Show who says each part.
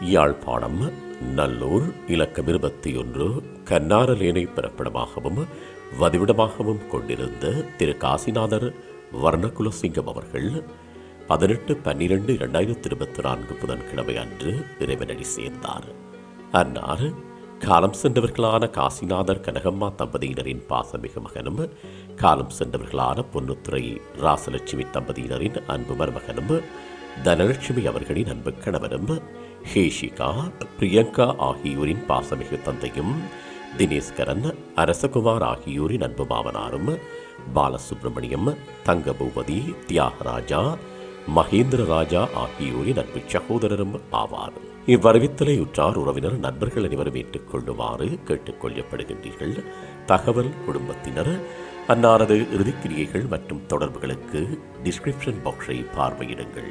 Speaker 1: யாழ்ப்பாணம் நல்லூர் இலக்கம் இருபத்தி ஒன்று கன்னாரலேனை பிறப்பிடமாகவும் வதிவிடமாகவும் கொண்டிருந்த திரு காசிநாதர் வர்ணகுலசிங்கம் அவர்கள் பதினெட்டு பன்னிரெண்டு இரண்டாயிரத்தி இருபத்தி நான்கு புதன்கிழமை அன்று இறைவனடி சேர்ந்தார். அன்னார் காலம் சென்றவர்களான காசிநாதர் கனகம்மா தம்பதியினரின் பாசமிகு மகனும் காலம் சென்றவர்களான பொன்னுத்துறை ராசலட்சுமி தம்பதியினரின் அன்பு மருமகனும் தனலட்சுமி அவர்களின் அன்பு கணவனும் ஹேஷிகா பிரியங்கா ஆகியோரின் பாசமிகு தந்தையும் தினேஷ்கரன் அரசகுமார் ஆகியோரின் அன்பு மாமனாரும் பாலசுப்ரமணியம் தங்கபூபதி தியாகராஜா மகேந்திர ராஜா ஆகியோரின் அன்பு சகோதரரும் ஆவார். இவ்வரவித்தலை உற்றார் உறவினர் நண்பர்கள் அனைவரும் ஏற்றுக்கொள்ளுமாறு கேட்டுக்கொள்ளப்படுகின்றீர்கள் தகவல் குடும்பத்தினர் அன்னாரது இறுதிக்கிரியைகள் மற்றும் தொடர்புகளுக்கு டிஸ்கிரிப்ஷன் பாக்ஸை பார்வையிடுங்கள்.